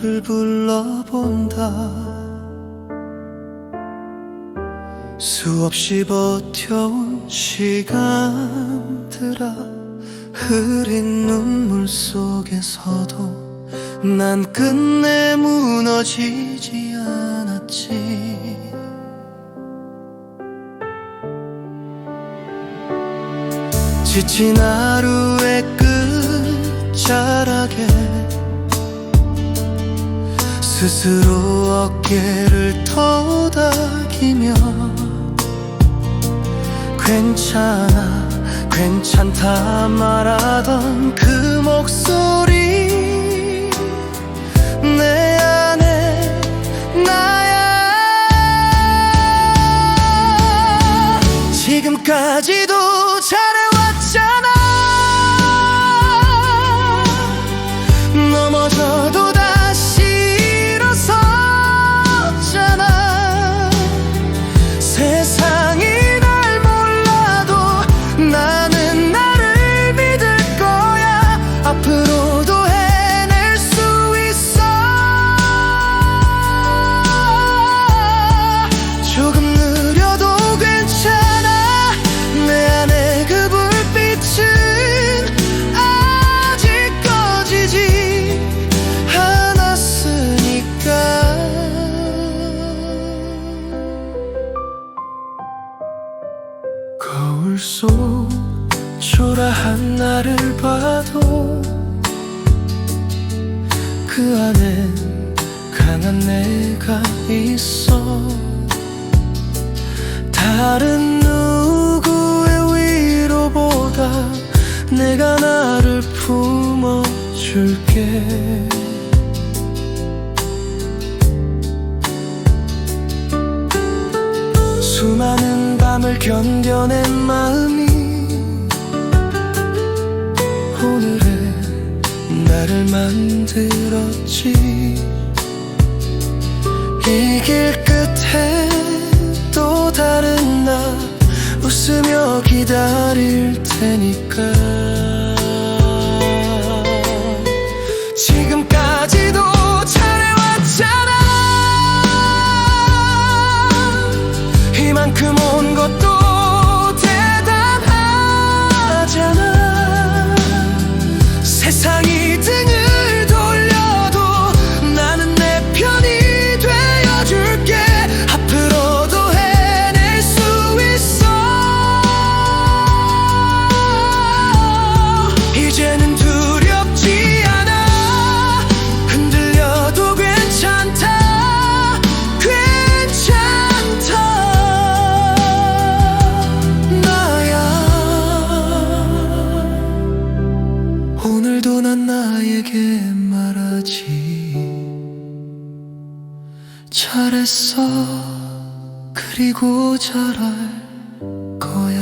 너를 불러본다. 수없이 버텨온 시간들아 흐린 눈물 속에서도 난 끝내 무너지지 않았지. 지친 하루의 끝자락에 스스로 어깨를 토닥이며 괜찮아 괜찮다 말하던 그 목소리 내 안에 나야. 지금까지도 잘해 거울 속 초라한 나를 봐도 그 안엔 강한 내가 있어. 다른 누구의 위로보다 내가 나를 품어줄게. 수많은 밤을 견뎌낸 마음이 오늘의 나를 만들었지. 이 길 끝에 또 다른 나 웃으며 기다릴 테니까 난 나에게 말하지. 잘했어. 그리고 잘할 거야.